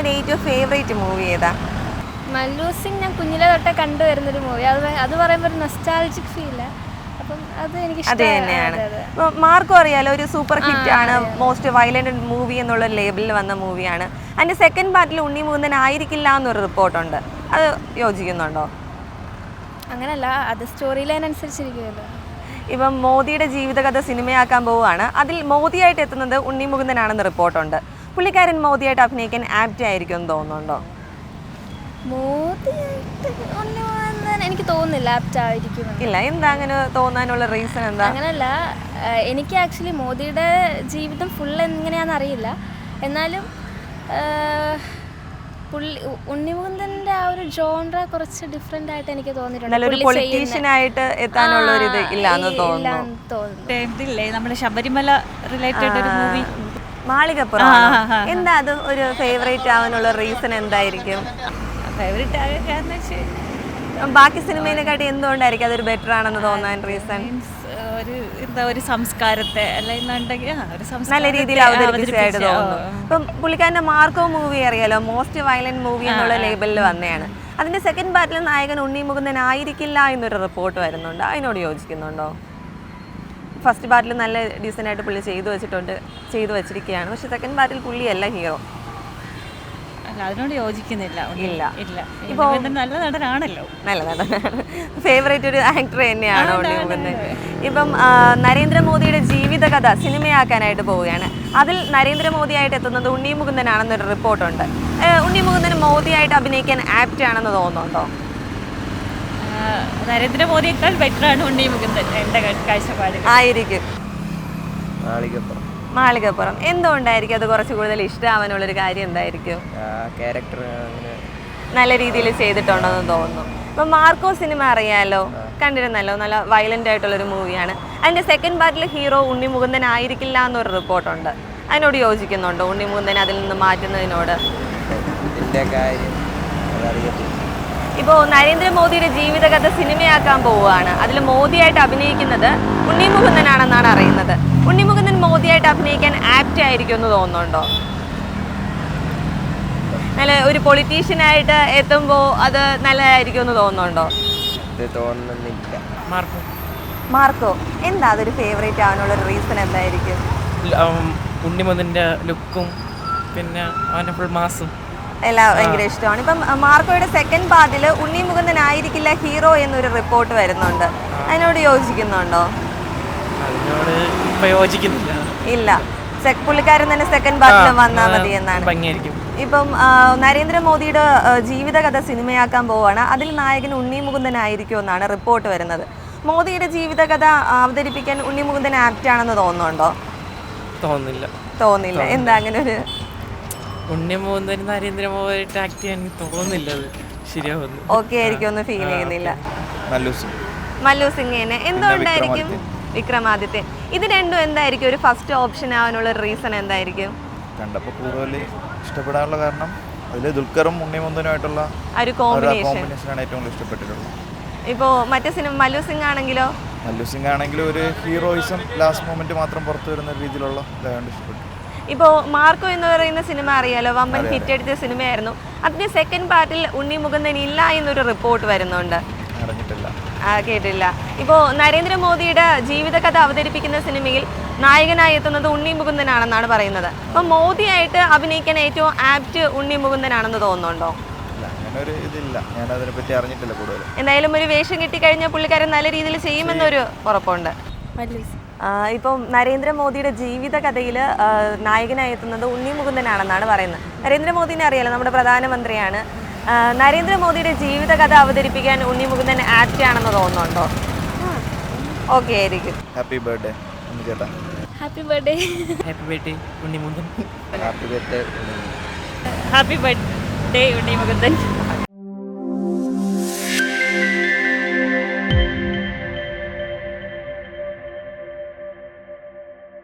മുകുന്ദന്റെ ഏറ്റവും favourite movie ഏതാ? മല്ലു സിംഗ് ഞാൻ കുഞ്ഞിലെ തൊട്ടേ കണ്ടുവരുന്നൊരു മൂവി അത് അത് പറയുമ്പോൾ ഒരു നൊസ്റ്റാൾജിക് ഫീല അപ്പം അത് തന്നെയാണ്. മാർക്കും അറിയാലോ ഒരു സൂപ്പർ ഹിറ്റ് ആണ് മോസ്റ്റ് വയലന്റ് മൂവി എന്നുള്ള ലേബിളിൽ വന്ന മൂവിയാണ് അതിന്റെ സെക്കൻഡ് പാർട്ടിൽ ഉണ്ണി മുകുന്ദൻ ആയിരിക്കില്ല എന്നൊരു റിപ്പോർട്ടുണ്ട് അത് യോജിക്കുന്നുണ്ടോ? അങ്ങനല്ല അത് സ്റ്റോറി ലൈൻ അനുസരിച്ചിരിക്കുമല്ലോ ഇപ്പം മോദിയുടെ ജീവിതകഥ സിനിമയാക്കാൻ പോവുകയാണ്. അതിൽ മോദിയായിട്ട് എത്തുന്നത് ഉണ്ണി മുകുന്ദനാണെന്ന് റിപ്പോർട്ടുണ്ട് പുള്ളിക്കാരൻ മോദിയായിട്ട് അഭിനയിക്കാൻ ആപ്റ്റ് ആയിരിക്കും എന്ന് തോന്നുന്നുണ്ടോ? മോദിയായിട്ട് എനിക്ക് തോന്നുന്നില്ല ആപ്റ്റ് ആയിരിക്കും ഇല്ല എന്താ അങ്ങനെ തോന്നാനുള്ള റീസൺ എന്താ? അങ്ങനല്ല എനിക്ക് ആക്ച്വലി മോദിയുടെ ജീവിതം ഫുൾ എങ്ങനെയാണെന്ന് അറിയില്ല. എന്നാലും പുള്ളി ഉണ്ണിമുകുന്ദന്റെ ഉണ്ണിമുകുന്ദന്റെ ആ ഒരു ജോൺറ കുറച്ച് ഡിഫറെന്റ് ആയിട്ട് എനിക്ക് തോന്നിയിട്ടുണ്ട്. ഇതില്ലേ? നമ്മുടെ ശബരിമല റിലേറ്റഡ് ഒരു മൂവി മാളികപ്പുറം. എന്താ അത് ഒരു ഫേവറേറ്റ് ആവാനുള്ള റീസൺ എന്തായിരിക്കും? ഫേവറേറ്റ് കാരണം വെച്ച് ബാക്കി സിനിമയിനെക്കാട്ടി എന്തുകൊണ്ടായിരിക്കും അതൊരു ബെറ്റർ ആണെന്ന് തോന്നാൻ റീസൺ ഒരു എന്താ ഒരു സംസ്കാരത്തെ അല്ലെന്നുണ്ടെങ്കിൽ നല്ല രീതിയിൽ അവതരിപ്പിച്ചതായിട്ട് അവതരിപ്പിച്ച, തോന്നുന്നു. ഇപ്പം പുള്ളിക്കാരന്റെ മാർക്കോ മൂവി അറിയാലോ? മോസ്റ്റ് വയലന്റ് മൂവി എന്നുള്ള ലേബലിൽ വന്നതാണ് അതിന്റെ സെക്കൻഡ് പാർട്ടിൽ നായകൻ ഉണ്ണി മുകുന്ദൻ ആയിരിക്കില്ല എന്നൊരു റിപ്പോർട്ട് വരുന്നുണ്ട്. അതിനോട് യോജിക്കുന്നുണ്ടോ? ഫസ്റ്റ് പാർട്ടിൽ നല്ല ഡീസന്റ് ആയിട്ട് പുള്ളി ചെയ്തു വെച്ചിട്ടുണ്ട് ചെയ്തു വെച്ചിരിക്കുകയാണ്. പക്ഷെ സെക്കൻഡ് പാർട്ടിൽ പുള്ളിയല്ല ഹീറോ അല്ല അതിനോട് യോജിക്കുന്നില്ല. ഇല്ല. ഇല്ല. ഇപ്പൊ- ഇപ്പൊ നല്ല നടനാണല്ലോ. നല്ല നടനാണ്. ഫേവറേറ്റ് ഒരു ആക്ടർ തന്നെയാണ് ഇപ്പം നരേന്ദ്രമോദിയുടെ ജീവിതകഥ സിനിമയാക്കാനായിട്ട് പോവുകയാണ്. അതിൽ നരേന്ദ്രമോദിയായിട്ട് എത്തുന്നത് ഉണ്ണി മുകുന്ദനാണെന്നൊരു റിപ്പോർട്ടുണ്ട്. ഉണ്ണി മുകുന്ദൻ മോദിയായിട്ട് അഭിനയിക്കാൻ ആപ്റ്റ് ആണെന്ന് തോന്നുന്നുണ്ടോ? നരേന്ദ്രമോദിയേക്കാൾ ബെറ്ററാണ് ഉണ്ണി മുകുന്ദൻ എന്റെ കാഴ്ചപ്പാട് കാഴ്ചപ്പാടിൽ ആയിരിക്കും. മാളികപ്പുറം. മാളികപ്പുറം. എന്തുകൊണ്ടായിരിക്കും അത് കുറച്ച് കൂടുതൽ ഇഷ്ടമാവാനുള്ളൊരു കാര്യം എന്തായിരിക്കും? ക്യാരക്ടർ നല്ല രീതിയിൽ ചെയ്തിട്ടുണ്ടെന്ന് തോന്നുന്നു. ഇപ്പം മാർക്കോ സിനിമ അറിയാലോ? കണ്ടിരുന്നല്ലോ നല്ല വയലന്റ് ആയിട്ടുള്ളൊരു മൂവിയാണ് അതിന്റെ സെക്കൻഡ് പാർട്ടിൽ ഹീറോ ഉണ്ണി മുകുന്ദൻ ആയിരിക്കില്ല എന്നൊരു റിപ്പോർട്ടുണ്ട് അതിനോട് യോജിക്കുന്നുണ്ടോ ഉണ്ണി മുകുന്ദൻ അതിൽ നിന്ന് മാറ്റുന്നതിനോട്? കാര്യം ഇപ്പോൾ നരേന്ദ്രമോദിയുടെ ജീവിതകഥ സിനിമയാക്കാൻ പോവുകയാണ്. അതിൽ മോദിയായിട്ട് അഭിനയിക്കുന്നത് ഉണ്ണിമുകുന്ദനാണെന്നാണ് അറിയുന്നത്. ഉണ്ണിമുകുന്ദൻ മോദിയായിട്ട് അഭിനയിക്കാൻ ആപ്റ്റ് ആയിരിക്കും എന്ന് തോന്നുന്നുണ്ടോ? നല്ല ഒരു പൊളിറ്റീഷ്യനായിട്ട് എത്തുമ്പോൾ അത് നല്ലതായിരിക്കും എന്ന് തോന്നുന്നുണ്ടോ? തോന്നുന്നില്ല. മാർക്കും. മാർക്കോ എന്താ അതൊരു ഫേവറേറ്റ് ആവാനുള്ള ഒരു റീസൺ എന്തായിരിക്കും? ഉണ്ണിമുകുന്ദന്റെ ലുക്കും പിന്നെ അവന്റെ ഫുൾ മാസും എല്ലാം ഭയങ്കര ഇഷ്ടമാണ്. ഇപ്പം മാർക്കോയുടെ സെക്കൻഡ് പാർട്ടിൽ ഉണ്ണി മുകുന്ദൻ ആയിരിക്കില്ല ഹീറോ എന്നൊരു റിപ്പോർട്ട് വരുന്നുണ്ട്. അതിനോട് യോജിക്കുന്നുണ്ടോ? ഇല്ല. പുള്ളിക്കാരൻ തന്നെ സെക്കൻഡ് പാർട്ടിൽ വന്നാൽ മതി എന്നാണ്. ഇപ്പം നരേന്ദ്രമോദിയുടെ ജീവിതകഥ സിനിമയാക്കാൻ പോവാണ്. അതിൽ നായകൻ ഉണ്ണി മുകുന്ദൻ ആയിരിക്കും എന്നാണ് റിപ്പോർട്ട് വരുന്നത്. മോദിയുടെ ജീവിതകഥ അവതരിപ്പിക്കാൻ ഉണ്ണി മുകുന്ദൻ ആപ്റ്റ് ആണെന്ന് തോന്നുന്നുണ്ടോ? തോന്നില്ല തോന്നില്ല എന്താ അങ്ങനെ ഒരു ഉണ്ണിമോഹൻ നരേന്ദ്രമോദിയായിട്ട് ആക്ട് ചെയ്യാൻ എനിക്ക് തോന്നുന്നില്ല അത് ശരിയാവുന്നു ഓക്കെ ആയിരിക്കും ഒന്നും ഫീൽ ചെയ്യുന്നില്ല. നല്ലൂസ് മല്ലു സിംഗിനെ എന്തുകൊണ്ടായിരിക്കും വിക്രമാദിത്യൻ ഇത് രണ്ടും എന്തായിരിക്കും? ഒരു ഫസ്റ്റ് ഓപ്ഷൻ ആവാനുള്ള റീസൺ എന്തായിരിക്കും? കണ്ടപ്പോൾ കൂടുതൽ ഇഷ്ടപ്പെടാനുള്ള കാരണം അതിൽ ദുൽഖറും ഉണ്ണിമുന്തനുമായിട്ടുള്ള ആ ഒരു കോമ്പിനേഷൻ കോമ്പിനേഷനാണ് ഏറ്റവും കൂടുതൽ ഇഷ്ടപ്പെട്ടിട്ടുള്ളത്. ഇപ്പോ മറ്റേ സിനിമ മല്ലു സിംഗ് ആണെങ്കിലോ? മല്ലു സിംഗ് ആണെങ്കിലും ഒരു ഹീറോയിസം ലാസ്റ്റ് മൊമെന്റ് മാത്രം പുറത്തു വരുന്ന രീതിയിലുള്ള ഇതായതുകൊണ്ട് ഇഷ്ടപ്പെട്ടു. ഇപ്പോൾ മാർക്കോ എന്ന് പറയുന്ന സിനിമ അറിയാലോ? വമ്പൻ ഹിറ്റ് അടിച്ച സിനിമയായിരുന്നു. അതിന്റെ സെക്കൻഡ് പാർട്ടിൽ ഉണ്ണി മുകുന്ദൻ ഇല്ല എന്നൊരു റിപ്പോർട്ട് വരുന്നുണ്ട്. അറിഞ്ഞിട്ടില്ല. ആ, കേട്ടില്ല ഇപ്പോൾ നരേന്ദ്രമോദിയുടെ ജീവിതകഥ അവതരിപ്പിക്കുന്ന സിനിമയിൽ നായകനായി എത്തുന്നത് ഉണ്ണി മുകുന്ദനാണെന്നാണ് പറയുന്നത്. അപ്പം മോദിയായിട്ട് അഭിനയിക്കാൻ ഏറ്റവും ആപ്റ്റ് ഉണ്ണി മുകുന്ദനാണെന്ന് തോന്നുന്നുണ്ടോ? ഒരു ഇതില്ല. ഞാൻ അതിനെപ്പറ്റി അറിഞ്ഞിട്ടില്ല കൂടുതൽ എന്തായാലും ഒരു വേഷം കിട്ടിക്കഴിഞ്ഞാൽ പുള്ളിക്കാരൻ നല്ല രീതിയിൽ ചെയ്യുമെന്നൊരു ഉറപ്പുണ്ട്. ഇപ്പം നരേന്ദ്രമോദിയുടെ ജീവിതകഥയിൽ നായകനായി എത്തുന്നത് ഉണ്ണി മുകുന്ദനാണെന്നാണ് പറയുന്നത്. നരേന്ദ്രമോദിനെ അറിയാലോ നമ്മുടെ പ്രധാനമന്ത്രിയാണ്. നരേന്ദ്രമോദിയുടെ നരേന്ദ്രമോദിയുടെ ജീവിതകഥ അവതരിപ്പിക്കാൻ ഉണ്ണി മുകുന്ദൻ ആപ്റ്റ് ആണെന്ന് തോന്നുന്നുണ്ടോ? ഓക്കെ ആയിരിക്കും. Happy birthday happy birthday happy birthday Unni Mukundan happy birthday happy birthday Unni Mukundan